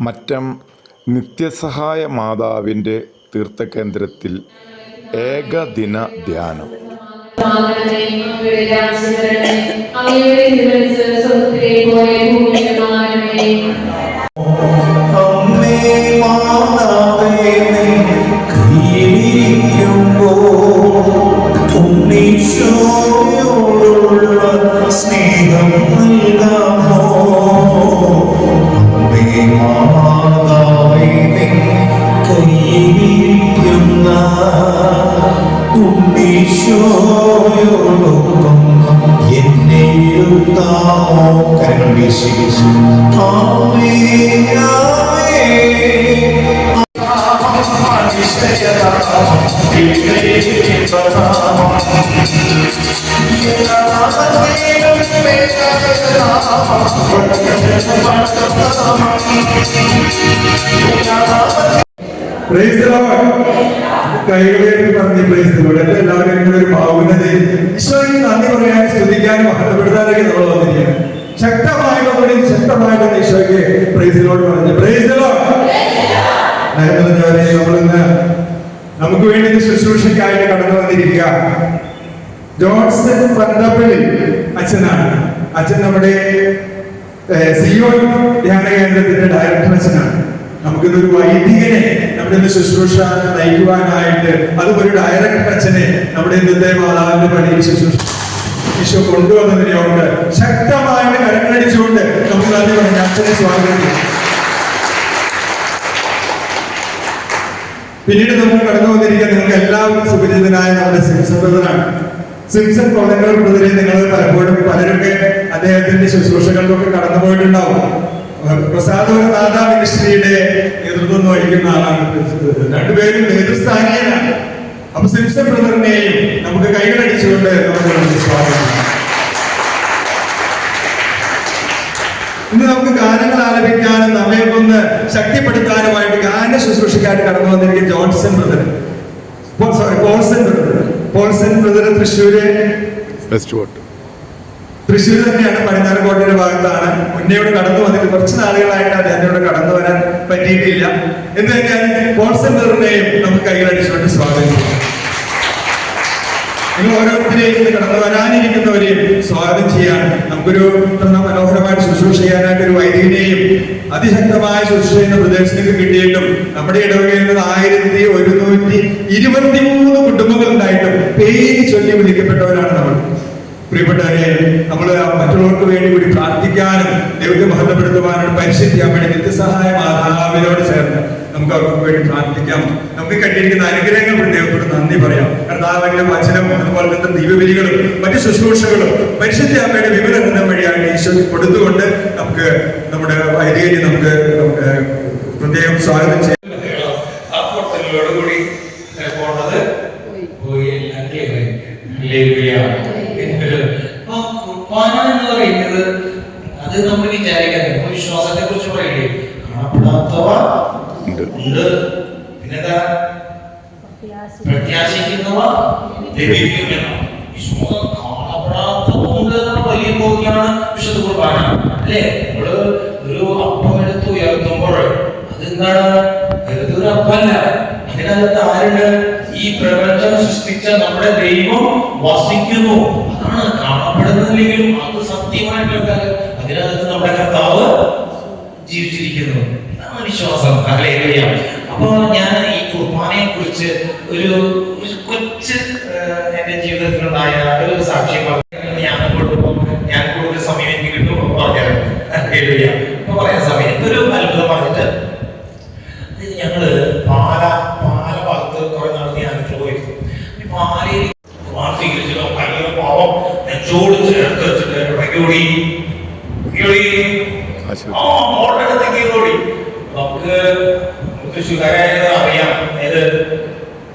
മറ്റം നിത്യസഹായ മാതാവിന്റെ തീർത്ഥകേന്ദ്രത്തിൽ ഏകദിന ധ്യാനം. പ്രൈസ് ദി ലോർഡ് കൈകളേറ്റ് പറഞ്ഞ് പ്രൈസ് ദി ലോർഡ് എന്റെ എല്ലാവരും കൂടെ ഒരു ഭാവുന്നത് ഈശോയ്ക്ക് നന്ദി പറയാനും സ്തുതിക്കാനും മഹത്വപ്പെടുത്താനൊക്കെ നമ്മൾ വന്നിരിക്കുകയാണ്. ശക്തമായിട്ടുള്ള ശക്തമായിട്ടുള്ള ഈശോയ്ക്ക് പ്രൈസ് ദി ലോർഡ് പറഞ്ഞു. പ്രൈസ് ദി ലോർഡ് നയന്ത്രജ്ഞവരെ നമ്മളിന്ന് നമുക്ക് വേണ്ടി ശുശ്രൂഷയ്ക്കായിട്ട് കടന്നു വന്നിരിക്കുക. ജോൺസൺ പന്തപ്പള്ളി അച്ഛനാണ്. അച്ഛൻ നമ്മുടെ സിയോൺ ധ്യാന കേന്ദ്രത്തിന്റെ ഡയറക്ടർ അച്ഛനാണ്. നമുക്കിതൊരു വൈദികനെ നമ്മുടെ ഇന്ന് ശുശ്രൂഷ നയിക്കുവാനായിട്ട് അതും ഒരു ഡയറക്ടർ അച്ഛനെ നമ്മുടെ ഇന്നത്തെ മാതാവിന്റെ പണിയിൽ ശുശ്രൂഷ ഈശോ കൊണ്ടുവന്നതിനെ ഓർത്ത് ശക്തമായിട്ട് കരങ്ങളടിച്ചുകൊണ്ട് നമുക്ക് നന്ദി പറഞ്ഞ അച്ഛനെ സ്വാഗതം ചെയ്യാം. പിന്നീട് നമ്മൾ കടന്നു വന്നിരിക്കാൻ നിങ്ങൾക്ക് എല്ലാവർക്കും സുപരിചിതനായ നമ്മുടെ സിംസൺ ബ്രദറാണ്. സിംസൺ കൊളങ്ങൾ ബ്രദറെ നിങ്ങൾ പലപ്പോഴും പലരൊക്കെ അദ്ദേഹത്തിന്റെ ശുശ്രൂഷകളിലൊക്കെ കടന്നു പോയിട്ടുണ്ടാവും. പ്രസാദപുര നാഥ മിനിസ്ട്രിയുടെ നേതൃത്വം വഹിക്കുന്ന ആളാണ് രണ്ടുപേരും നേതൃസ്ഥാനീയനാണ് അപ്പൊ സിംസൺ ബ്രദറിനെയും നമുക്ക് കൈകളടിച്ചുകൊണ്ട് നമുക്ക് സ്വാഗതം ഇന്ന് നമുക്ക് ഗാനങ്ങൾ ആലപിക്കാനും നമ്മെ ഒന്ന് ശക്തിപ്പെടുത്താനുമായിട്ട് ഗാന ശുശ്രൂഷയ്ക്കായിട്ട് കടന്നു വന്നിരിക്കും Johnson brother. Sorry Paulson brother. Paulson brother Thrissur Thrissur തന്നെയാണ് പടിഞ്ഞാറക്കോട്ടയുടെ ഭാഗത്താണ്. മുന്നേ ഇവിടെ കടന്നു വന്നിട്ട് കുറച്ച് നാളുകളായിട്ട് അദ്ദേഹത്തോട് കടന്നു വരാൻ പറ്റിയിട്ടില്ല. എന്ന് കഴിഞ്ഞാൽ പോൾസൺ ബ്രദറിനെയും നമുക്ക് കൈകളടിച്ചുകൊണ്ട് സ്വാഗതം ചെയ്യാം നിങ്ങൾ ഓരോരുത്തരെയും കടന്നു വരാനിരിക്കുന്നവരെയും സ്വാഗതം ചെയ്യാൻ നമുക്കൊരു മനോഹരമായിട്ട് ശുശ്രൂഷ ചെയ്യാനായിട്ട് ഒരു വൈദികനെയും അതിശക്തമായ ശുശ്രൂഷ ചെയ്യുന്ന പ്രദേശത്തേക്ക് കിട്ടിയിട്ടും നമ്മുടെ ഇടവകയിൽ ആയിരത്തി ഒരുന്നൂറ്റി ഇരുപത്തിമൂന്ന് കുടുംബങ്ങൾ പേര് ചൊല്ലി വിളിക്കപ്പെട്ടവരാണ് നമ്മൾ. പ്രിയപ്പെട്ടവരെ നമ്മൾ മറ്റുള്ളവർക്ക് വേണ്ടി കൂടി പ്രാർത്ഥിക്കാനും ദൈവത്തെ മഹത്വപ്പെടുത്തുവാനും പരിശുദ്ധിയാൻ വേണ്ടി നിത്യസഹായ മാതാവിനോട് ചേർന്ന് നമുക്ക് അവർക്ക് വേണ്ടി പ്രാർത്ഥിക്കാം. നമുക്ക് കണ്ടിരിക്കുന്ന അനുഗ്രഹങ്ങൾ ദൈവത്തോട് നന്ദി പറയാം. കർത്താവിന്റെ വചനം അതുപോലെ തന്നെ ദീപബലികളും മറ്റു ശുശ്രൂഷകളും പരിശുദ്ധ അമ്മയുടെ വിവരം തന്നെ വഴിയാണ് ഈശോ കൊടുത്തുകൊണ്ട് നമുക്ക് നമ്മുടെ വൈദികരി നമുക്ക് പ്രത്യേകം സ്വാഗതം ചെയ്യാം. പോണത് പോയി എല്ലാം clear ആയി. ഹല്ലേലൂയ. എന്തൊരു അപ്പൊ കുർബാന എന്ന് പറയുന്നത് അത് നമ്മൾ വിചാരിക്കാൻ വിശ്വാസത്തെ കുറിച്ച് പറയില്ലേ കാണപ്പെടാത്തവ ഉണ്ട്. ഉണ്ട് പിന്നെന്താ പ്രത്യാശിക്കുന്നവ ലഭിക്കുമെന്നോ വിശ്വാസം കാണപ്പെടാത്തവ ഉണ്ട് എന്നുള്ള വലിയ ബോധ്യമാണ് വിശുദ്ധ കുർബാന അല്ലേ? നമ്മൾ ഒരു അപ്പം എടുത്ത് ഉയർത്തുമ്പോൾ അതെന്താണ്? വെറുതെ ഒരു അപ്പല്ല. അതിനകത്ത് ആരുണ്ട്? ഈ പ്രപഞ്ചം സൃഷ്ടിച്ച നമ്മുടെ ദൈവം വസിക്കുന്നു. അതാണ് കാണപ്പെടുന്നില്ലെങ്കിലും അത് സത്യമായിട്ടുള്ള കാര്യം അതിനകത്ത് നമ്മുടെ കർത്താവ് ജീവിച്ചിരിക്കുന്നു ഇതാണ് വിശ്വാസം ഹല്ലേലൂയ അപ്പൊ ഞാൻ ഈ കുർബാനയെ കുറിച്ച് ഒരു ഒരു കൊച്ച് ഏഹ്, എന്റെ ജീവിതത്തിലുണ്ടായ ഒരു സാക്ഷ്യം പറഞ്ഞു ഞാൻ കൊടുക്കുമ്പോൾ ഞാൻ കൂടുതൽ സമയം എനിക്ക് കിട്ടും പറഞ്ഞത് ഹല്ലേലൂയ അപ്പൊ പറയാൻ സമയം ഒരു അത്ഭുതം പറഞ്ഞിട്ട് ഇത് ഞങ്ങൾ പാല പാല ഭാഗത്ത് കുറെ നാൾ ധ്യാനത്തിൽ പോയിരുന്നു ഈ പാലയിൽ കുർബാന സ്വീകരിച്ചല്ലോ ഭയങ്കര പാവം നെച്ചോട് ചേർത്ത് വെച്ചിട്ട് ഇടയ്ക്ക് ഓടി ഓടി ആശീർവദിച്ചു. ആ മോളുടെ അടുത്തേക്ക് ഓടി നമുക്ക് തൃശ്ശൂർക്കാരായത് അറിയാം ഏത്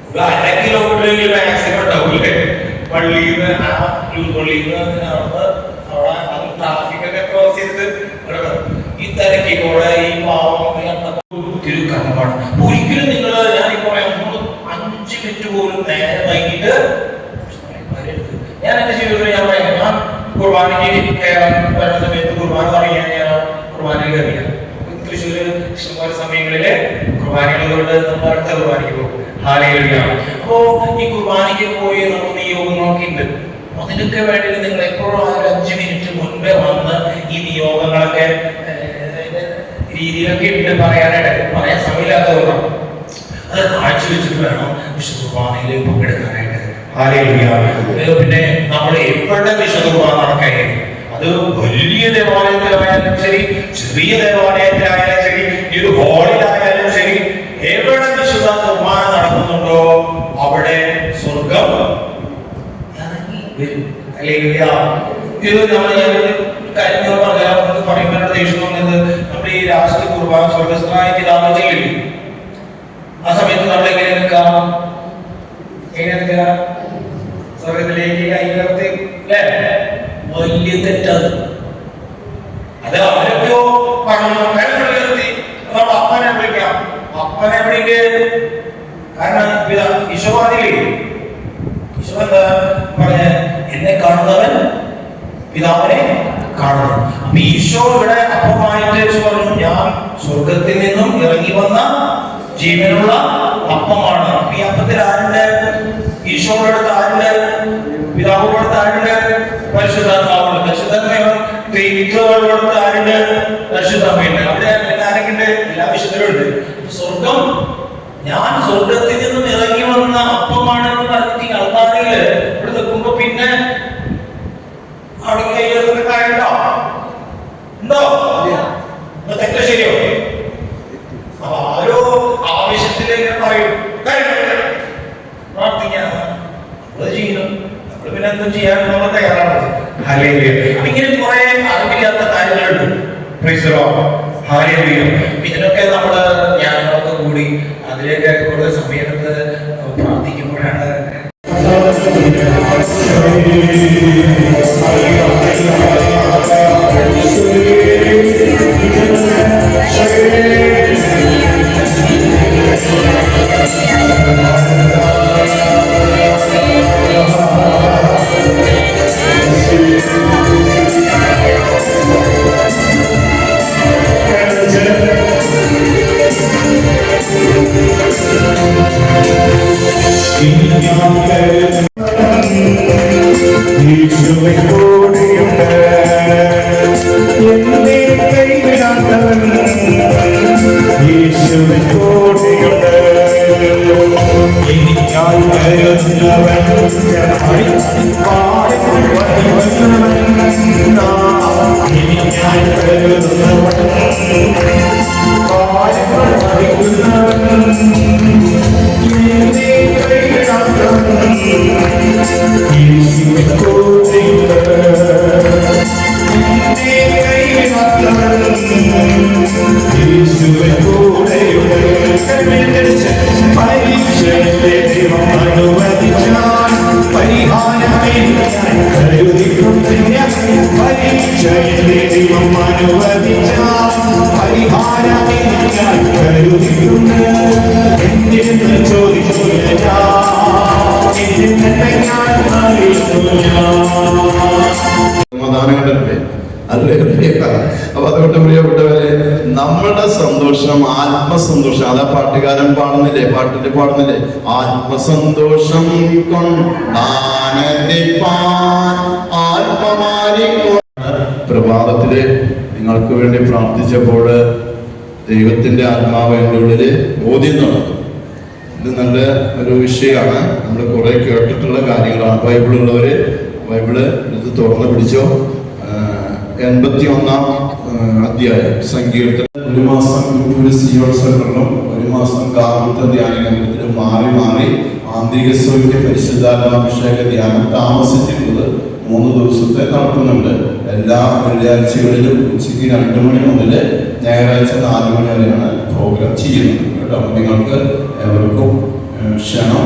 ഒരു അര കിലോമീറ്റർ മാക്സിമം ഉണ്ടാവില്ലേ പള്ളിയിൽ നിന്ന് ആ യൂത്ത് പള്ളിയിൽ നിന്ന് അങ്ങനെ അവിടുന്ന് അവിടെ അത് ട്രാഫിക് ഒക്കെ ക്രോസ് ചെയ്തിട്ട് ഇവിടെ വരും. ഈ തിരക്കിലൂടെ ഈ പാവം ഒത്തിരി കടമാണ് ഒരിക്കലും നിങ്ങൾ ഞാൻ ഈ പറയാം മൂന്ന് അഞ്ച് മിനിറ്റ് പോലും നേരെ വൈകിട്ട് വരരുത്. ഞാൻ എന്റെ ജീവിതത്തിൽ ഞാൻ പറയാം ഞാൻ കുർബാനയ്ക്ക് കയറാൻ വരുന്ന സമയത്ത് കുർബാന തുടങ്ങിയാൽ ഞാൻ കുർബാനയിൽ കയറിയ തൃശ്ശൂര് ഇഷ്ടംപോലെ സമയങ്ങളിൽ കുർബാനകളോട് നമ്മൾ അടുത്ത കുർബാനയ്ക്ക് പോകും. ഹാലയിലുണ്ട് അപ്പോ ഈ കുർബാനയ്ക്ക് പോയി നമുക്ക് നിയോഗങ്ങളൊക്കെ ഉണ്ട് അതിനൊക്കെ വേണ്ടി നിങ്ങൾ എപ്പോഴും ആ ഒരു അഞ്ചു മിനിറ്റ് മുൻപേ വന്ന് ഈ നിയോഗങ്ങളൊക്കെ രീതിയിലൊക്കെ ഉണ്ട് പറയാനായിട്ട് പറയാൻ സമയമില്ലാത്തതുകൊണ്ടാണ് അത് കാഴ്ചവെച്ചിട്ട് വേണം വിശുദ്ധ കുർബാനയിൽ പങ്കെടുക്കാനായിട്ട്. പിന്നെ നമ്മൾ എപ്പോഴും വിശുദ്ധ കുർബാന നടക്കാനായിട്ട് അത് വലിയ ദേവാലയത്തിലായാലും ശരി ചെറിയ ദേവാലയത്തിലായാലും ശരി ഒരു ഹാളിലായാലും ശരി എവിടെ വിശുദ്ധ നിർമ്മാണം നടക്കുന്നുണ്ടോ അവിടെ സ്വർഗം. ഇത് നമ്മൾ ഞാൻ പറയാം പറയുമ്പോൾ ദേഷ്യം തോന്നുന്നത് നമ്മൾ ഈ രാഷ്ട്ര കുർബാന സ്വർഗസ്ഥനായ പിതാവ് സമയത്ത് നമ്മൾ എങ്ങനെ നിൽക്കാം എങ്ങനെ നിൽക്കാം വലിയ തെറ്റത് അത് അവരൊക്കെയോ അപ്പനെ വിളിക്കാം. അപ്പനെ വിളിക്ക്. കാരണം ഈശോ എന്നെ കാണുന്നവൻ പിതാവിനെ കാണുന്നു. ഈശോ ഇവിടെ അപ്പമായിട്ട് പറഞ്ഞു ഞാൻ സ്വർഗത്തിൽ നിന്നും ഇറങ്ങി വന്ന ജീവനുള്ള അപ്പമാണ്. ഈ അപ്പത്തിൽ ആരുണ്ട്? ഈശോയുടെ അടുത്ത് ആരുണ്ട്? പിതാവിന്റെ ആരുണ്ട്? പരിശുദ്ധാത്മാവ്. അടുത്ത് ആരുണ്ട് പരിശുദ്ധമ്മയുണ്ട് അവിടെ ആരൊക്കെയുണ്ട്? എല്ലാ വിശുദ്ധരുണ്ട് സ്വർഗം ഞാൻ സ്വർഗത്തിൽ നിന്നും ഇറങ്ങി വന്ന അപ്പമാണ് എന്ന് പറഞ്ഞിട്ട് ആൾക്കാരിൽ ഇവിടെ നിൽക്കുമ്പോ പിന്നെ അവിടെ കൈയ്യൊക്കെ കാര്യമുണ്ടോ? ഉണ്ടോ? തെറ്റ ശരിയോ? അപ്പൊ ആരോ ആവശ്യത്തിലേക്ക് പറയും കാര്യമില്ല. പ്രാർത്ഥിക്കാം. നമ്മൾ ചെയ്യണം. നമ്മൾ പിന്നെ എന്തും ചെയ്യാൻ നമ്മൾ തയ്യാറാണ്. ഹല്ലേലൂയ. ഇതിനൊക്കെ നമ്മൾ ജ്ഞാനങ്ങളൊക്കെ കൂടി അതിലേക്ക് കൂടുതൽ സമയത്ത് പ്രാർത്ഥിക്കുമ്പോഴാണ് നമ്മളുടെ സന്തോഷം ആത്മസന്തോഷം അതാ പാട്ടുകാരൻ പാടുന്നില്ലേ? പാട്ടിന്റെ പാടുന്നില്ലേ? ആത്മസന്തോഷം ആത്മമാരി പ്രഭാതത്തിൽ നിങ്ങൾക്ക് വേണ്ടി പ്രാർത്ഥിച്ചപ്പോൾ ദൈവത്തിന്റെ ആത്മാവ് എന്റെ ഉള്ളിൽ ബോധ്യം നടന്നു ഇത് നല്ല ഒരു വിഷയമാണ്. നമ്മൾ കുറെ കേട്ടിട്ടുള്ള കാര്യങ്ങളാണ്. ബൈബിളുള്ളവര് ബൈബിൾ ഇത് തുറന്ന് പിടിച്ചോ? എൺപത്തി ഒന്നാം അധ്യായം. സങ്കീർത്തനം. ഒരു മാസം ഒരു സിയോത്സവങ്ങളിലും ഒരു മാസം കാർമിക ധ്യാന കേന്ദ്രത്തിലും മാറി മാറി ആന്തരിക സ്വൈക്യ പരിശുദ്ധാത്മാഭിഷേക ധ്യാനം താമസിച്ചിരുന്നത് മൂന്ന് ദിവസത്തെ നടത്തുന്നുണ്ട് എല്ലാ വെള്ളിയാഴ്ചകളിലും ഉച്ചയ്ക്ക് രണ്ട് മണി മുതൽ ഞായറാഴ്ച നാല് മണി വരെയാണ് പ്രോഗ്രാം ചെയ്യുന്നത്. കേട്ടോ നിങ്ങൾക്ക് എവർക്കും ക്ഷണം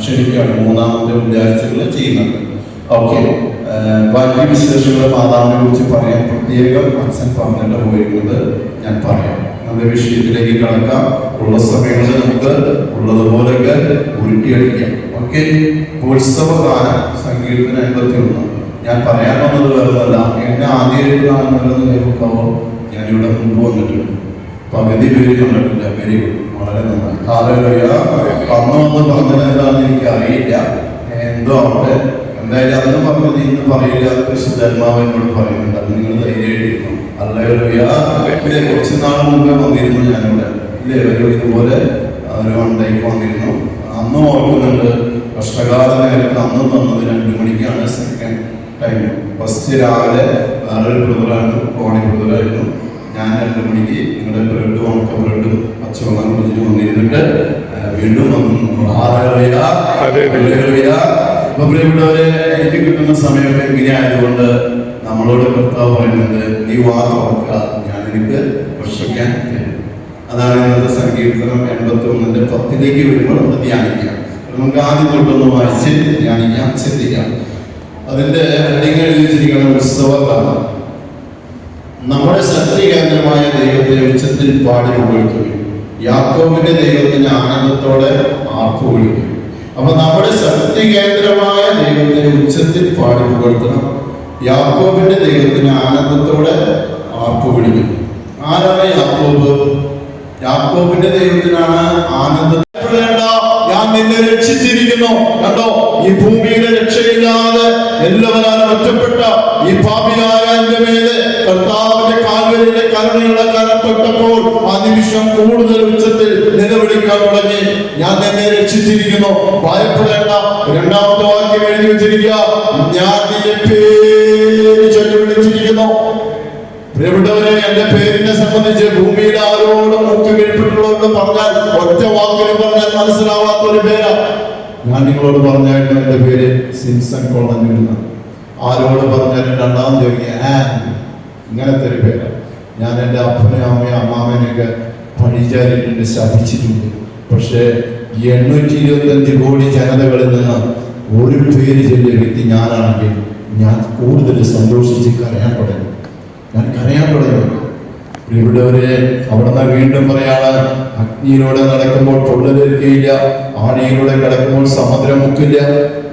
ക്ഷണിക്കുകയാണ് മൂന്നാമത്തെ വെള്ളിയാഴ്ചകളിൽ ചെയ്യുന്നത്. ഓക്കെ ബാക്കി വിശേഷങ്ങൾ മാതാവിനെ കുറിച്ച് പറയാൻ പ്രത്യേകം അച്ഛൻ പറഞ്ഞിട്ട് പോയിരിക്കുന്നത് ഞാൻ പറയാം. നമ്മുടെ വിഷയത്തിലേക്ക് കടക്കാം. ഉള്ള സമയങ്ങളിൽ നമുക്ക് ഉള്ളതുപോലെയൊക്കെ ഉരുട്ടിയടിക്കാം. ഓക്കെ? ഉത്സവകാലം സങ്കീർത്തന എൺപത്തി ഒന്ന് ഞാൻ പറയാൻ വന്നത് വേറൊന്നല്ല. എന്നെ ആദ്യമായിട്ടാണെന്നുള്ളത് ഞാൻ ഇവിടെ മുമ്പ് വന്നിട്ടുണ്ട്. പകുതി പേര് കണ്ടിട്ടില്ല വെരി ഗുഡ് വളരെ നന്നായി. കാലം അന്ന് വന്ന് പറഞ്ഞത് എന്താണെന്ന് എനിക്ക് അറിയില്ല എന്തോ അവിടെ എന്തായാലും അന്ന് പറഞ്ഞത് ഇന്ന് പറയില്ല. അത് പരിശുദ്ധാത്മാവ് എന്നോട് പറയുന്നുണ്ട്. അത് നിങ്ങൾ ധൈര്യമായിട്ടിരുന്നു അല്ലലുയ ഇല്ലേ കുറച്ച് നാൾ മുമ്പേ വന്നിരുന്നു ഞാനിവിടെ. ഇല്ലേ? ഒരു ഇതുപോലെ ഒരു വണ്ടേക്ക് വന്നിരുന്നു. അന്ന് ഓർക്കുന്നുണ്ട് കഷ്ടകാല നേരത്ത് അന്ന് തന്നത് രണ്ട് മണിക്കാണ് സെക്കൻഡ് ടൈം ഫസ്റ്റ് രാവിലെ വേറൊരു ബ്രദറായിരുന്നു കോണി ബ്രദറായിരുന്നു ഞാൻ രണ്ട് മണിക്ക് നിങ്ങളുടെ ബ്രെഡ് ഉണക്ക ബ്രെഡും പച്ചവെള്ളം കുടിച്ചിട്ട് വന്നിരുന്നിട്ട് വീണ്ടും വന്നു. ഹാലലുയ. അപ്പൊ പ്രിയപ്പെട്ടവരെ എനിക്ക് കിട്ടുന്ന സമയമൊക്കെ ഇങ്ങനെ ആയതുകൊണ്ട് നമ്മളോട് കർത്താവ് പറയുന്നുണ്ട് നീ വാ തുറക്കുക. ഞാൻ ഭക്ഷിക്കാൻ തരും. അതാണ് ഇന്നത്തെ സങ്കീർത്തനം എൺപത്തി ഒന്നിന്റെ പത്തിലേക്ക് വരുമ്പോൾ നമ്മൾ ധ്യാനിക്കാം. നമുക്ക് ആദ്യം തൊട്ടൊന്ന് വായിച്ച് ധ്യാനിക്കാം ചിന്തിക്കാം. അതിന്റെ ഹെഡിങ് എഴുതി വെച്ചിരിക്കുന്ന ഉത്സവകാലം നമ്മുടെ ശക്തി കേന്ദ്രമായ ദൈവത്തെ ഉച്ചത്തിൽ പാടി പുകഴ്ത്തുകയും യാക്കോബിന്റെ ദൈവത്തിന് ആനന്ദത്തോടെ ആർപ്പ് വിളിക്കും അപ്പൊ നമ്മുടെ ശക്തി കേന്ദ്രമായ ദൈവത്തെ ഉച്ചത്തിൽ പാടി പുകഴ്ത്തണം. യാക്കോബിന്റെ ദൈവത്തിന് ആനന്ദത്തോടെ ആർപ്പ് വിളിക്കും. ആരാണ് യാക്കോബ്? യാക്കോബിന്റെ ദൈവത്തിനാണ് ആനന്ദ. ഞാൻ നിന്നെ രക്ഷിച്ചിരിക്കുന്നു. കണ്ടോ? ഈ ഭൂമിയിലെ രക്ഷയില്ലാതെ എല്ലാവരും ഒറ്റപ്പെട്ട ഈ പാപിയായ എന്റെ മേലെ കർത്താവിന്റെ കാൽവരിയിലെ കരുണയുടെ കരപ്പെട്ടപ്പോൾ ആ നിമിഷം കൂടുതൽ ഉച്ചത്തിൽ നിലവിളിക്കാൻ തുടങ്ങി. ഞാൻ നിന്നെ രക്ഷിച്ചിരിക്കുന്നു. ഭയപ്പെടേണ്ട. രണ്ടാമത്തെ വാക്യം എഴുതി വെച്ചിരിക്കുക. ഞാൻ നിന്റെ പേര് ചൊല്ലി വിളിച്ചിരിക്കുന്നു. എന്റെ പേരിനെ സംബന്ധിച്ച് ഭൂമിയിൽ ആരോടും മുക്ക് കീഴ്പ്പെട്ടുള്ളവരോട് പറഞ്ഞാൽ ഒറ്റ വാക്കിന് പറഞ്ഞാൽ മനസ്സിലാവാത്ത ഒരു പേരാ. ഞാൻ നിങ്ങളോട് പറഞ്ഞായിരുന്നു എന്റെ പേര് സിംസൺ കോളഞ്ഞൂർ ആരോട് പറഞ്ഞാലും രണ്ടാമത്തെ ഇങ്ങനത്തെ ഒരു പേരാ. ഞാൻ എന്റെ അപ്പനെയും അമ്മയും അമ്മാമേനെയൊക്കെ പഴിചാരിട്ടുണ്ട് ശപിച്ചിട്ടുണ്ട്. പക്ഷേ എണ്ണൂറ്റി ഇരുപത്തഞ്ച് കോടി ജനതകളിൽ നിന്ന് ഒരു പേര് ചെല്ലിയ വ്യക്തി ഞാനാണെങ്കിൽ ഞാൻ കൂടുതൽ സന്തോഷിച്ച് കരയാൻ തുടങ്ങി. ഞാൻ കരയാൻ തുടങ്ങി. പ്രിയപ്പെട്ടവരെ അവിടുന്ന് വീണ്ടും പറയാണ് അഗ്നിയിലൂടെ നടക്കുമ്പോൾ പൊള്ളലേൽക്കുകയില്ല ആണിയിലൂടെ കിടക്കുമ്പോൾ സമുദ്രം മുക്കില്ല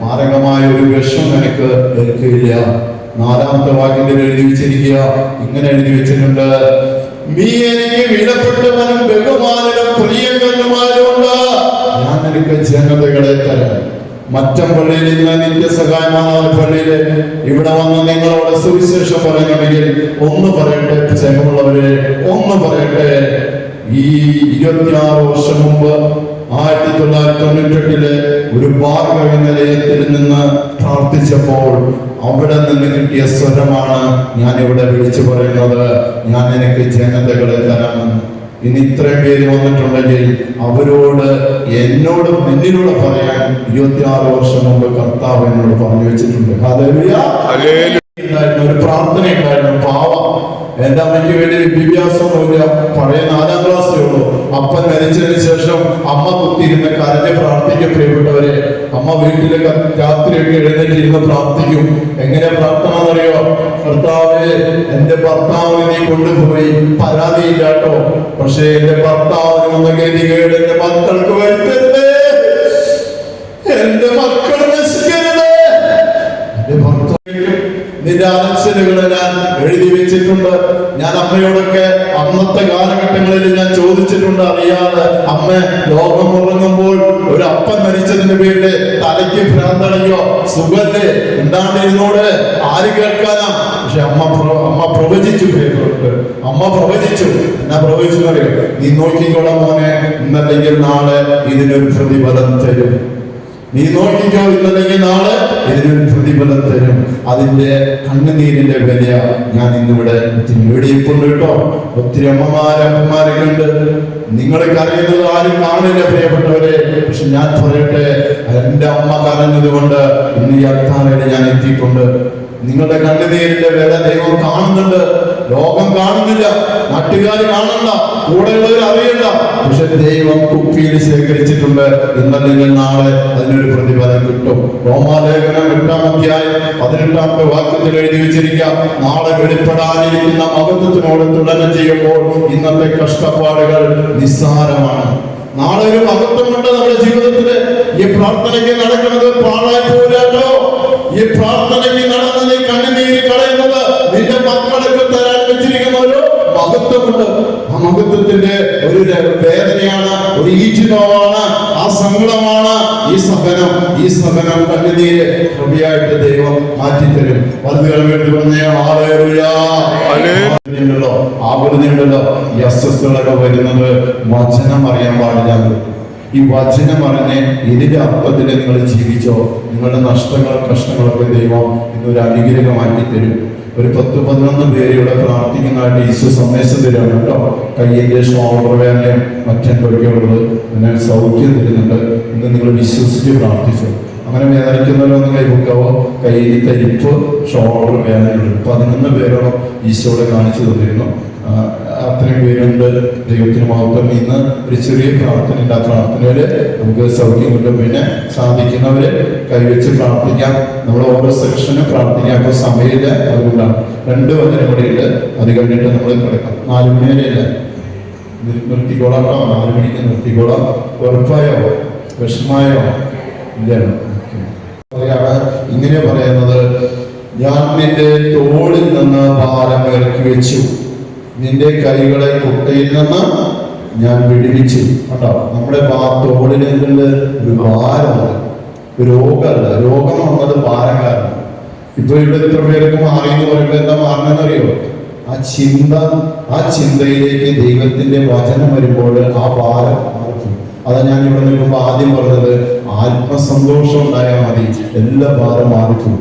മാരകമായ ഒരു വിഷം നിനക്ക് ഏൽക്കുകയില്ല. നാലാമത്തെ വാക്യത്തിൽ എഴുതി വെച്ചിരിക്കുക. ഇങ്ങനെ എഴുതി വെച്ചിട്ടുണ്ട്. നീ എനിക്ക് വിലപ്പെട്ടവനും ബഹുമാനനും പ്രിയങ്കരനുമാരുണ്ട് ഞാൻ നിനക്ക് ജനതകളെ തരാം. മറ്റം പള്ളിയിൽ നിന്ന് നിത്യസഹായമാണ് പള്ളിയിൽ ഇവിടെ വന്ന് നിങ്ങളോട് സുവിശേഷം പറയണമെങ്കിൽ ഒന്ന് പറയട്ടെ ചെങ്ങമുള്ളവരെ ഒന്ന് പറയട്ടെ. ഈ ഇരുപത്തിയാറ് വർഷം മുമ്പ് ആയിരത്തി തൊള്ളായിരത്തി തൊണ്ണൂറ്റെട്ടിൽ ഒരു ഭാർഗവ നിലയത്തിൽ നിന്ന് പ്രാർത്ഥിച്ചപ്പോൾ അവിടെ നിന്ന് കിട്ടിയ സ്വരമാണ് ഞാൻ ഇവിടെ വിളിച്ചു പറയുന്നത്. ഞാൻ എനിക്ക് ജനതകളെ തരാമെന്ന് ഇനി ഇത്രയും പേര് വന്നിട്ടുണ്ടെങ്കിൽ അവരോട് എന്നോട് മുന്നിലൂടെ പറയാൻ ഇരുപത്തിയാറ് വർഷം മുമ്പ് കർത്താവ് എന്നോട് പറഞ്ഞു വെച്ചിട്ടുണ്ട്. ഒരു പ്രാർത്ഥന ഉണ്ടായിരുന്നു പാവം. എന്റെ അമ്മയ്ക്ക് വേണ്ടി വിദ്യാഭ്യാസമൊന്നുമില്ല പഴയ നാലാം ക്ലാസ്സേ ഉള്ളൂ. അപ്പൻ മരിച്ചതിന് ശേഷം അമ്മ കുത്തിയിരുന്ന് കരഞ്ഞ് പ്രാർത്ഥിക്കും പ്രിയപ്പെട്ടവരെ. അമ്മ വീട്ടിലൊക്കെ രാത്രിയൊക്കെ എഴുന്നേറ്റിരുന്ന് പ്രാർത്ഥിക്കും. എങ്ങനെ പ്രാർത്ഥന എന്നറിയോ ഭർത്താവേ എന്റെ ഭർത്താവിനെ നീ കൊണ്ടുപോയി പരാതിയില്ലാട്ടോ. പക്ഷേ എന്റെ ഭർത്താവിന് നീ കേട് എന്റെ മക്കൾക്ക് വരുത്തരുതേ. ഞാൻ എഴുതി വെച്ചിട്ടുണ്ട്. ഞാൻ അമ്മയോടൊക്കെ അന്നത്തെ കാലഘട്ടങ്ങളിൽ ഞാൻ ചോദിച്ചിട്ടുണ്ട് അറിയാതെ അമ്മ ലോകം ഉറങ്ങുമ്പോൾ ഒരു അപ്പൻ മരിച്ചതിന് പേരിൽ തലയ്ക്ക് ഭ്രാന്തടയോ സുഖല്ലേ? ഉണ്ടാണ്ടിരുന്നോട് ആര് കേൾക്കാനാ? പക്ഷെ അമ്മ അമ്മ പ്രവചിച്ചു പേരുണ്ട് അമ്മ പ്രവചിച്ചു. എന്നാ പ്രവചിച്ചു നീ നോക്കിക്കോളാം മോനെ ഇന്നല്ലെങ്കിൽ നാളെ ഇതിനൊരു പ്രതിഫലം തരും. നീ നോക്കിക്കോ ഇന്നല്ലെങ്കിൽ നാളെ ഇതിനൊരു പ്രതിഫലം തരും. അതിന്റെ കണ്ണുനീരിന്റെ വില ഞാൻ ഇന്നിവിടെ ഒത്തിരി നേടിയിട്ടുണ്ട് കേട്ടോ. ഒത്തിരി അമ്മമാരെ അമ്മമാരൊക്കെ ഉണ്ട് നിങ്ങളെ കരയുന്നത് ആരും കാണില്ല പ്രിയപ്പെട്ടവരെ. പക്ഷെ ഞാൻ പറയട്ടെ എന്റെ അമ്മ കരഞ്ഞത് കൊണ്ട് ഇന്ന് ഈ അർത്ഥാനയിൽ ഞാൻ എത്തിയിട്ടുണ്ട്. നിങ്ങളുടെ കണ്ണുനീരിന്റെ വില ദൈവം കാണുന്നുണ്ട്. ലോകം കാണുന്നില്ല. നാട്ടുകാർ കാണണ്ട. കൂടെയുള്ളവർ അറിയണ്ട. പക്ഷെ ദൈവം കുപ്പിയിൽ ശേഖരിച്ചിട്ടുണ്ട്. ഇന്നല്ലെങ്കിൽ നാളെ അതിനൊരു പ്രതിഫലം കിട്ടും. റോമാലേഖനം എട്ടാം അധ്യായം പതിനെട്ടാമത്തെ വാക്യത്തിൽ എഴുതി വെച്ചിരിക്കുക. നാളെ വെളിപ്പെടാനിരിക്കുന്ന മഹത്വത്തിനോട് തുലനം ചെയ്യുമ്പോൾ ഇന്നത്തെ കഷ്ടപ്പാടുകൾ നിസ്സാരമാണ്. നാളെ ഒരു മഹത്വമുണ്ട് നമ്മുടെ ജീവിതത്തിൽ. ഈ പ്രാർത്ഥനയ്ക്ക് നടക്കുന്നത് പാഴായി പോരാട്ടോ ഈ പ്രാർത്ഥനയ്ക്ക് നടന്ന് നീ കണ്ണുനീര് കളയുന്നത് നിന്റെ മക്കൾക്ക് തരാൻ വെച്ചിരിക്കുന്ന ഒരു മഹത്വമുണ്ട്. ആ മഹത്വത്തിന്റെ ഒരു വേദനയാണ് ഒരു ഈറ്റുനോവാണ് ആ സങ്കടമാണ് ഈ സഹനം. ഈ സഹനം കണ്ണുനീര് കൃപയായിട്ട് ദൈവം മാറ്റിത്തരും. വലുതുകൾ വേണ്ടി പറഞ്ഞ ആളുണ്ടല്ലോ ആകുലതയുണ്ടല്ലോ ഈ അസ്വസ്ഥതകളൊക്കെ വരുന്നത് വചനം അറിയാൻ പാടില്ല. ഈ വചനം അറിഞ്ഞ് ഇതിന്റെ അർത്ഥത്തിൽ നിങ്ങൾ ജീവിച്ചോ നിങ്ങളുടെ നഷ്ടങ്ങളും കഷ്ടങ്ങളൊക്കെ ദൈവം ഇന്നൊരു അനുഗ്രഹമാക്കി തരും ഒരു പത്ത് പതിനൊന്ന് പേര് ഇവിടെ പ്രാർത്ഥിക്കുന്നതായിട്ട് ഈശോ സന്ദേശം തരാണ് കേട്ടോ. കയ്യിന്റെ ഷോൾഡർ മറ്റെന്തൊക്കെയുള്ളത് മറ്റെന്തൊക്കെ സൗഖ്യം തരുന്നുണ്ട്. ഇന്ന് നിങ്ങൾ വിശ്വസിച്ച് പ്രാർത്ഥിച്ചു. അങ്ങനെ വേദനിക്കുന്നവരൊന്നും കൈവക്കാവോ കയ്യിൽ തരിപ്പ് ഷോൾഡർ വേദനയുണ്ട്. പതിനൊന്ന് പേരോളം ഈശോടെ കാണിച്ചു തന്നിരുന്നു. അത്രയും പേരുണ്ട്. ദൈവത്തിന് മഹത്വം ഇന്ന് ഒരു ചെറിയ പ്രാർത്ഥന ഉണ്ട് ആ പ്രാർത്ഥനയിൽ നമുക്ക് സൗഖ്യം കിട്ടും പിന്നെ സാധിക്കുന്നവര് കൈവച്ച് പ്രാർത്ഥിക്കാം. നമ്മൾ ഓരോ സെക്ഷനും പ്രാർത്ഥിക്കാം. അപ്പൊ സമയമില്ല. അതുകൊണ്ടാണ് രണ്ട് വചനം കൂടെ ഉണ്ട്. അത് കഴിഞ്ഞിട്ട് നമ്മൾ കിടക്കാം. നാല് മണി വരെ ഇല്ല. നിർത്തിക്കോളാം കേട്ടോ. നാല് മണിക്ക് നിർത്തിക്കോളാം. ഉറപ്പായോ? വിഷമായോ ഇല്ലാണ് പറയാണ് ഇങ്ങനെ പറയുന്നത്. ഞാൻ നിന്റെ തോളിൽ നിന്ന് ഭാരം ഇറക്കി വെച്ചു നിന്റെ കൈകളെ കുട്ടയിൽ നിന്ന് ഞാൻ വിടിവിച്ചു. കേട്ടോ? നമ്മുടെ തോളിൽ എന്തുണ്ട്? ഒരു ഭാരമുണ്ട്. രോഗമല്ല. രോഗം എന്നുള്ളത് ഭാരം കാരണം ഇപ്പൊ ഇവിടെ ഇത്ര പേർക്ക് മാറി എന്ന് പറയുമ്പോൾ എന്താ മാറണമെന്നറിയോ? ആ ചിന്ത ആ ചിന്തയിലേക്ക് ദൈവത്തിന്റെ വചനം വരുമ്പോൾ ആ ഭാരം മാറിപ്പോകും അതാ ഞാൻ ഇവിടെ നിൽക്കുമ്പോൾ ആദ്യം പറഞ്ഞത് ആത്മസന്തോഷം ഉണ്ടായാൽ മതി. എല്ലാ ഭാരം മാറിക്കും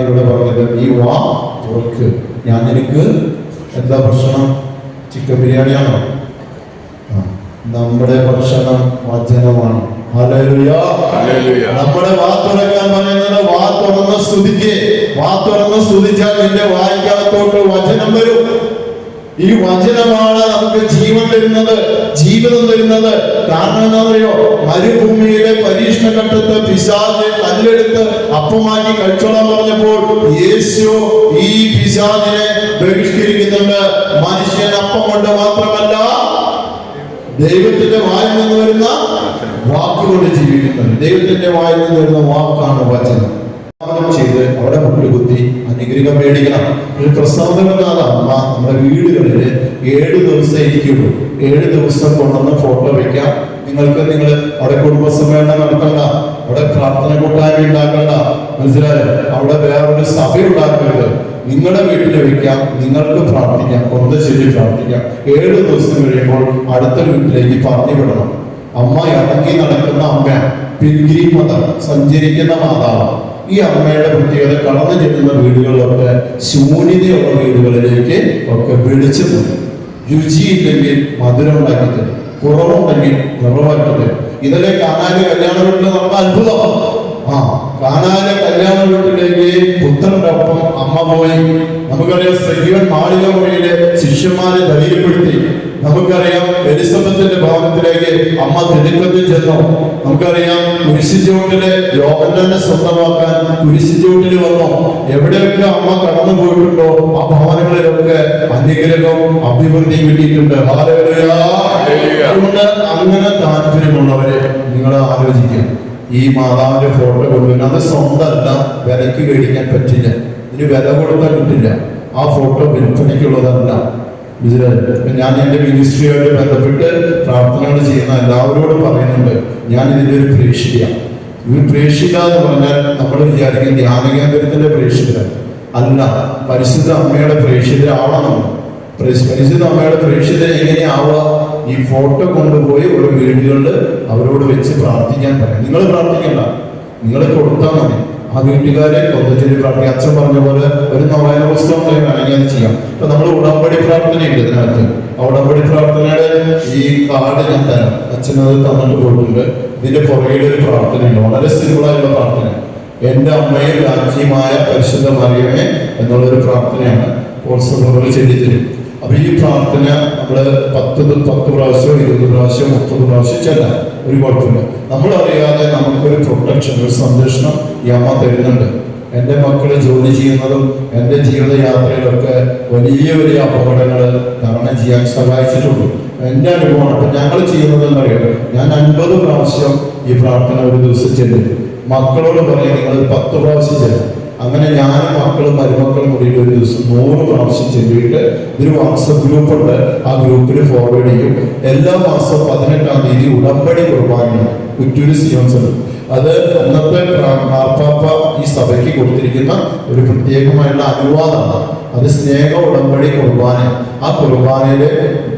ഇവിടെ പറഞ്ഞത് നീ വാ തുറക്ക് ഞാൻ നിനക്ക് എന്താ ഭക്ഷണം? ചിക്കൻ ബിരിയാണിയാണോ. നമ്മുടെ ഭക്ഷണം വചനമാണ്. നമ്മുടെ വാ തുറക്കാൻ പറയുന്നത് വാ തുറന്ന് സ്തുതിക്ക്. വാ തുറന്ന് സ്തുതിച്ചാൽ നിന്റെ വായിക്കകത്തോട്ട് വചനം വരും. ഈ വചനമാണ് നമുക്ക് ജീവൻ തരുന്നത് ജീവിതം തരുന്നത്. കാരണം എന്താണെന്നറിയോ? മരുഭൂമിയിലെ പരീക്ഷണ ഘട്ടത്ത് പിശാചെ കല്ലെടുത്ത് അപ്പമാക്കി കഴിച്ചോളാൻ പറഞ്ഞപ്പോൾ യേശു ഈ പിശാജിനെ ബഹിഷ്കരിക്കുന്നുണ്ട്. മനുഷ്യൻ അപ്പം കൊണ്ട് മാത്രമല്ല ദൈവത്തിന്റെ വായിൽ നിന്ന് വരുന്ന വാക്കുകൊണ്ട് ജീവിക്കുന്നത് ദൈവത്തിന്റെ വായിൽ നിന്ന് വരുന്ന വാക്കാണ് വചനം. പാപം ചെയ്ത് അവിടെ മുട്ടുകുത്തി അനുഗ്രഹം മേടിക്കണം. ഒരു പ്രസാദകനാഥ അമ്മ നമ്മുടെ വീടുകളിൽ ഏഴ് ദിവസം ഇരിക്കുള്ളൂ ഏഴ് ദിവസം കൊണ്ടുവന്ന് ഫോട്ടോ വെക്കാം. നിങ്ങൾക്ക് നിങ്ങൾ അവിടെ കുടുംബസമ്മേളനം നടത്തണ്ട അവിടെ പ്രാർത്ഥന കൂട്ടായ്മ ഉണ്ടാക്കണ്ട. മനസ്സിലായോ? അവിടെ വേറൊരു സഭ ഉണ്ടാക്കരുത്. നിങ്ങളുടെ വീട്ടിൽ വെക്കാം. നിങ്ങൾക്ക് പ്രാർത്ഥിക്കാം. കൊന്ത ചൊല്ലി പ്രാർത്ഥിക്കാം. ഏഴ് ദിവസം കഴിയുമ്പോൾ അടുത്ത വീട്ടിലേക്ക് പറഞ്ഞു വിടണം. അമ്മ ഇറങ്ങി നടക്കുന്ന അമ്മ പിൽഗ്രീം മതം സഞ്ചരിക്കുന്ന മാതാവ്. ഈ അമ്മയുടെ പ്രത്യേകത കടന്നു ചെല്ലുന്ന വീടുകളിലൊക്കെ ശൂന്യതയുള്ള വീടുകളിലേക്ക് ഒക്കെ വിളിച്ചു തരും രുചിയില്ലെങ്കിൽ മധുരം ഉണ്ടാക്കി തരും കുറവുണ്ടെങ്കിൽ നിറവാക്കി തരും ഇതിലെ കാണാന് കല്യാണ വീട്ടിൽ നമുക്ക് അത്ഭുതം. ആ കാണാന് കല്യാണ വീട്ടിലേക്ക് പുത്രനോടൊപ്പം അമ്മ പോയി. നമുക്കറിയാം സജീവൻ മാളിക ശിഷ്യന്മാരെ ധൈര്യപ്പെടുത്തി. നമുക്കറിയാം എലിസബത്തിന്റെ ഭാഗത്തിലേക്ക് അമ്മ തിടുക്കത്തിൽ ചെന്നു. നമുക്കറിയാം കുരിശിച്ചോട്ടിലെ തന്നെ സ്വന്തമാക്കാൻ കുരിശിച്ചോട്ടിൽ വന്നു. എവിടെയൊക്കെ അമ്മ കടന്നു പോയിട്ടുണ്ടോ ആ ഭവനങ്ങളിലൊക്കെ അനുഗ്രഹവും അഭിവൃദ്ധി കിട്ടിയിട്ടുണ്ട്. അതുകൊണ്ട് അങ്ങനെ താല്പര്യമുള്ളവരെ നിങ്ങൾ ആലോചിക്കുക ഈ മാതാവിന്റെ ഫോട്ടോ കൊണ്ടുവരുന്നത് അത് സ്വന്തമല്ല വിലക്ക് മേടിക്കാൻ പറ്റില്ല. ഇതിന് വില കൊടുക്കാൻ കിട്ടില്ല. ആ ഫോട്ടോ വിൽപ്പനയ്ക്കുള്ളതല്ല. ഞാൻ എന്റെ മിനിസ്ട്രിയുമായിട്ട് ബന്ധപ്പെട്ട് പ്രാർത്ഥനകൾ ചെയ്യുന്ന എല്ലാവരോടും പറയുന്നുണ്ട് ഞാൻ ഇതിന്റെ ഒരു പ്രേക്ഷിക ഒരു പ്രേക്ഷിക എന്ന് പറഞ്ഞാൽ നമ്മൾ വിചാരിക്കും ധ്യാനകേന്ദ്രത്തിന്റെ പ്രേക്ഷിതരാണ് അല്ല പരിശുദ്ധ അമ്മയുടെ പ്രേക്ഷിതരാവണം. ആവണം പരിശുദ്ധ അമ്മയുടെ പ്രേക്ഷിത എങ്ങനെയാവുക? ഈ ഫോട്ടോ കൊണ്ടുപോയി ഒരു വീടുകളിൽ അവരോട് വെച്ച് പ്രാർത്ഥിക്കാൻ പറയാം. നിങ്ങൾ പ്രാർത്ഥിക്കണ്ട. നിങ്ങൾ കൊടുത്താൽ മതി. ആ വീട്ടുകാരെ കൊന്നു ചൊല്ലി പ്രാർത്ഥിക്കുക. അച്ഛൻ പറഞ്ഞ പോലെ ഒരു നവായന പുസ്തകം ഉണ്ടെങ്കിൽ വേണമെങ്കിൽ അത് ചെയ്യാം ഇപ്പൊ നമ്മൾ ഉടമ്പടി പ്രാർത്ഥനയുണ്ട് ഇതിനകത്ത് ആ ഉടമ്പടി പ്രാർത്ഥനയുടെ ഈ കാർഡ് ഞാൻ തരാം. അച്ഛനത് തന്നിട്ട് പോയിട്ടുണ്ട്. ഇതിന്റെ പുറകിൽ ഒരു പ്രാർത്ഥനയുണ്ട്. വളരെ സിമ്പിളായുള്ള പ്രാർത്ഥന. എന്റെ അമ്മയും രാജ്യമായ പരിശുദ്ധ മറിയമേ എന്നുള്ളൊരു പ്രാർത്ഥനയാണ്. പ്രോത്സാഹനങ്ങൾ ചെല്ലിത്തരും അപ്പൊ ഈ പ്രാർത്ഥന നമ്മൾ പത്ത് പത്ത് പ്രാവശ്യം ഇരുപത് പ്രാവശ്യം മുപ്പത് പ്രാവശ്യം ചെല്ലാം. ഒരു കുഴപ്പമില്ല. നമ്മൾ അറിയാതെ നമുക്കൊരു പ്രൊട്ടക്ഷൻ ഒരു സംരക്ഷണം ഈ അമ്മ തരുന്നുണ്ട്. എന്റെ മക്കൾ ജോലി ചെയ്യുന്നതും എന്റെ ജീവിതയാത്രയിലൊക്കെ വലിയ വലിയ അപകടങ്ങൾ തരണം ചെയ്യാൻ സഹായിച്ചിട്ടുണ്ട്. എന്റെ അനുഭവമാണ്. അപ്പൊ ഞങ്ങൾ ചെയ്യുന്നത് എന്നറിയാം ഞാൻ അൻപത് പ്രാവശ്യം ഈ പ്രാർത്ഥന ഒരു ദിവസം ചെല്ലും മക്കളോട് പറയാം നിങ്ങൾ പത്ത് പ്രാവശ്യം ചെല്ലും അങ്ങനെ ഞാനും മക്കളും മരുമക്കളും കൂടിയിട്ട് ഒരു ദിവസം നൂറ് പ്രാവശ്യം ചെല്ലിയിട്ട് ഒരു വാട്സപ്പ് ഗ്രൂപ്പ് ഉണ്ട് ആ ഗ്രൂപ്പിൽ ഫോർവേഡ് ചെയ്യും. എല്ലാ മാസവും പതിനെട്ടാം തീയതി ഉടമ്പടി കുർബാനയാണ്. കുറ്റൂര് സിയോൺസ് അത് അന്നത്തെ മാർപ്പാപ്പ ഈ സഭയ്ക്ക് കൊടുത്തിരിക്കുന്ന ഒരു പ്രത്യേകമായുള്ള അനുവാദമാണ്. അത് സ്നേഹ ഉടമ്പടി കുർബാന. ആ കുർബാനയിൽ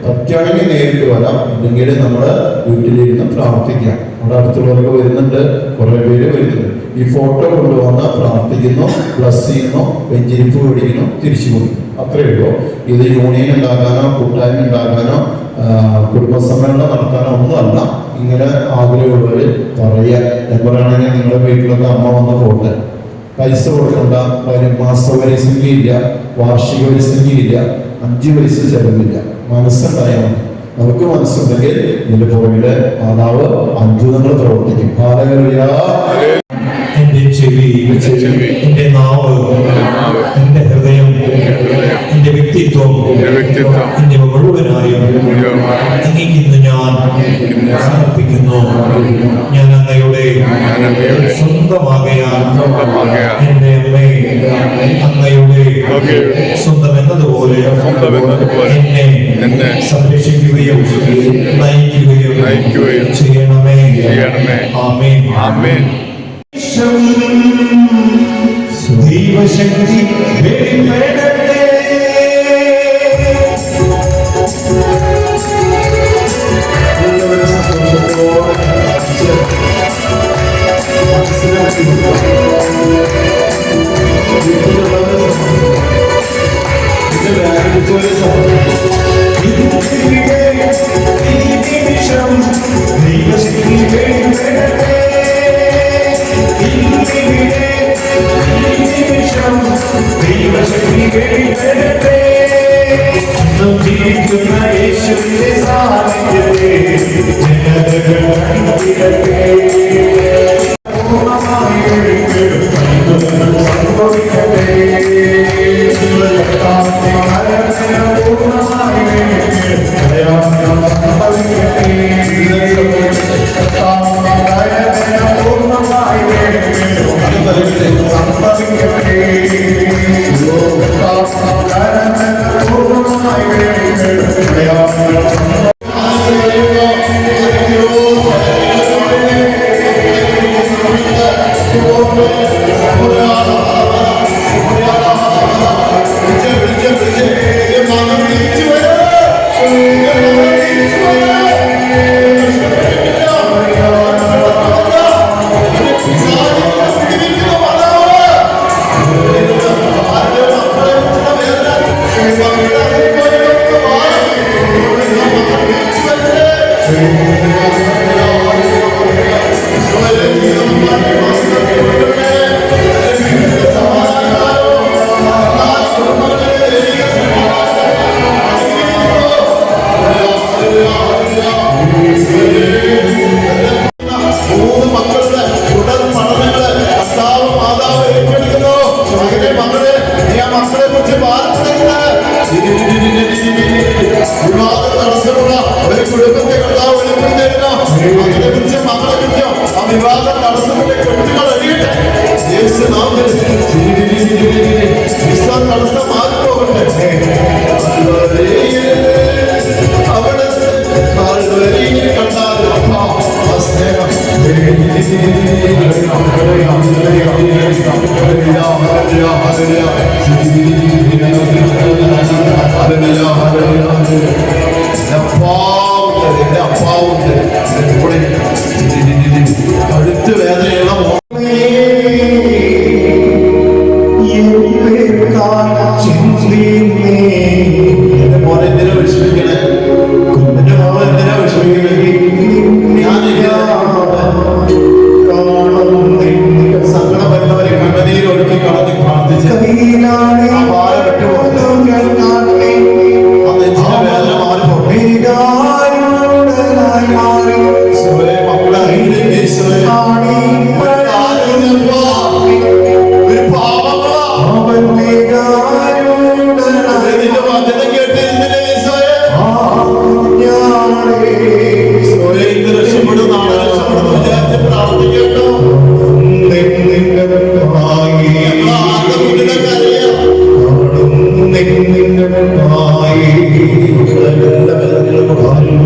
പറ്റുകയാണെങ്കിൽ നേരിട്ട് വരാം. ഇല്ലെങ്കിൽ നമ്മൾ വീട്ടിലിരുന്ന് പ്രാർത്ഥിക്കാം. നമ്മുടെ അടുത്തുള്ളവർക്ക് വരുന്നുണ്ട്. കുറെ പേര് വരുന്നുണ്ട്. ഈ ഫോട്ടോ കൊണ്ടുവന്ന് പ്രാർത്ഥിക്കുന്നു പ്ലസ് ചെയ്യുന്നു വെഞ്ചിരിപ്പ് മേടിക്കുന്നു തിരിച്ചു കൊടുക്കും അത്രയേ ഉള്ളൂ. ഇത് യൂണിയൻ ഉണ്ടാക്കാനോ കൂട്ടായ്മ ഉണ്ടാക്കാനോ കുടുംബസമ്മേളനം നടത്താനോ ഒന്നുമല്ല. ഇങ്ങനെ ആഗ്രഹമുള്ളവർ പറയുക എപ്പോഴാണെങ്കിൽ നിങ്ങളെ നിങ്ങളുടെ വീട്ടിലൊക്കെ അമ്മ വന്ന പോട്ടെ. പൈസ കൊടുക്കണ്ട അതിന് മാസ പരിസ്ഥിതിയില്ല ഇല്ല വാർഷിക പരിസ്ഥിതിയില്ല ഇല്ല അഞ്ച് പൈസ ചെലവില്ല. മനസ്സുണ്ടായാൽ നമുക്ക് മനസ്സുണ്ടെങ്കിൽ ഇതിന്റെ പുറകിൽ മാതാവ് അത്ഭുതങ്ങൾ പ്രവർത്തിക്കും. എന്റെ ചെവി ചെവി, എന്റെ നാവ്. വ്യക്തിത്വം. എന്നിവ മുഴുവനായും അങ്ങേക്കിന്ന് ഞാൻ സമർപ്പിക്കുന്നു. ഞാൻ അങ്ങയുടെ സ്വന്തമാകയാൽ എന്റെ അമ്മേ അങ്ങയുടെ സ്വന്തം എന്നതുപോലെ എന്നെ എന്നെ സംരക്ഷിക്കുകയും നയിക്കുകയും നയിക്കുകയും ചെയ്യണമേ. ചെയ്യണമേ. ആമേൻ. ആമേൻ. ദൈവശക്തി വെളിപ്പെടട്ടെ മോനെ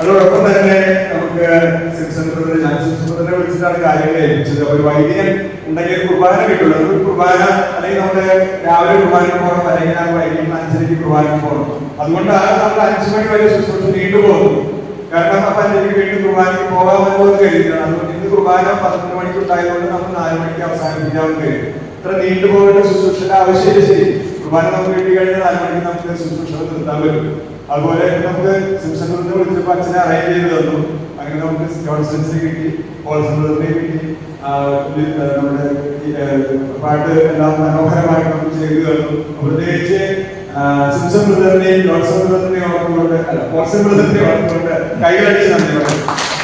അതോടൊപ്പം തന്നെ നമുക്ക് ബ്രദറെ വിളിച്ചിട്ടാണ് കാര്യങ്ങൾ ഏൽപ്പിച്ചത് ഒരു വൈദികൻ ഉണ്ടെങ്കിൽ കുർബാന കിട്ടുള്ളൂ. ഒരു കുർബാന അല്ലെങ്കിൽ നമ്മുടെ രാവിലെ കുർബാന പോകണം അല്ലെങ്കിൽ ഞാൻ വൈകിട്ട് അഞ്ചരയ്ക്ക് കുർബാന പോകണം. അതുകൊണ്ടാണ് നമ്മൾ അഞ്ചു മണി വരെ ശുശ്രൂഷ നീണ്ടു പോകുന്നത്. കാരണം അപ്പൊ അഞ്ചരയ്ക്ക് വീണ്ടും കുർബാനയ്ക്ക് പോകാമെന്ന് പോലും കരുതിയാണ് അതുകൊണ്ട് ഇന്ന് കുർബാന പന്ത്രണ്ട് മണിക്ക് ഉണ്ടായതുകൊണ്ട് നമ്മൾ നാല് മണിക്ക് അവസാനിപ്പിക്കാമെന്ന് കഴിയും. ഇത്ര നീണ്ടുപോകേണ്ട ശുശ്രൂഷയുടെ ആവശ്യമില്ല ശരി. കുർബാന നമുക്ക് കിട്ടി കഴിഞ്ഞാൽ നാല് മണിക്ക് നമുക്ക് ശുശ്രൂഷ നിർത്താൻ പറ്റും. അതുപോലെ നമുക്ക് സിംസൺ ബ്രദറിനെ വിളിച്ചപ്പോൾ അച്ഛനെ അറേഞ്ച് ചെയ്ത് തന്നു. അങ്ങനെ നമുക്ക് കോൺസ്റ്റൻസിനെ കിട്ടി ബ്രദറിനെ കിട്ടി. നമ്മുടെ പാട്ട് എല്ലാം മനോഹരമായിട്ട് നമുക്ക് ചെയ്തു തന്നു. പ്രത്യേകിച്ച് സിംസൺ ബ്രദറിനെയും ജോൺസൺ ബ്രദറിനെയും ഓർത്തുകൊണ്ട് അല്ല പോൾസൺ ബ്രദറിനെ ഓർത്തുകൊണ്ട് കൈകളടിച്ച് നന്ദി പറഞ്ഞു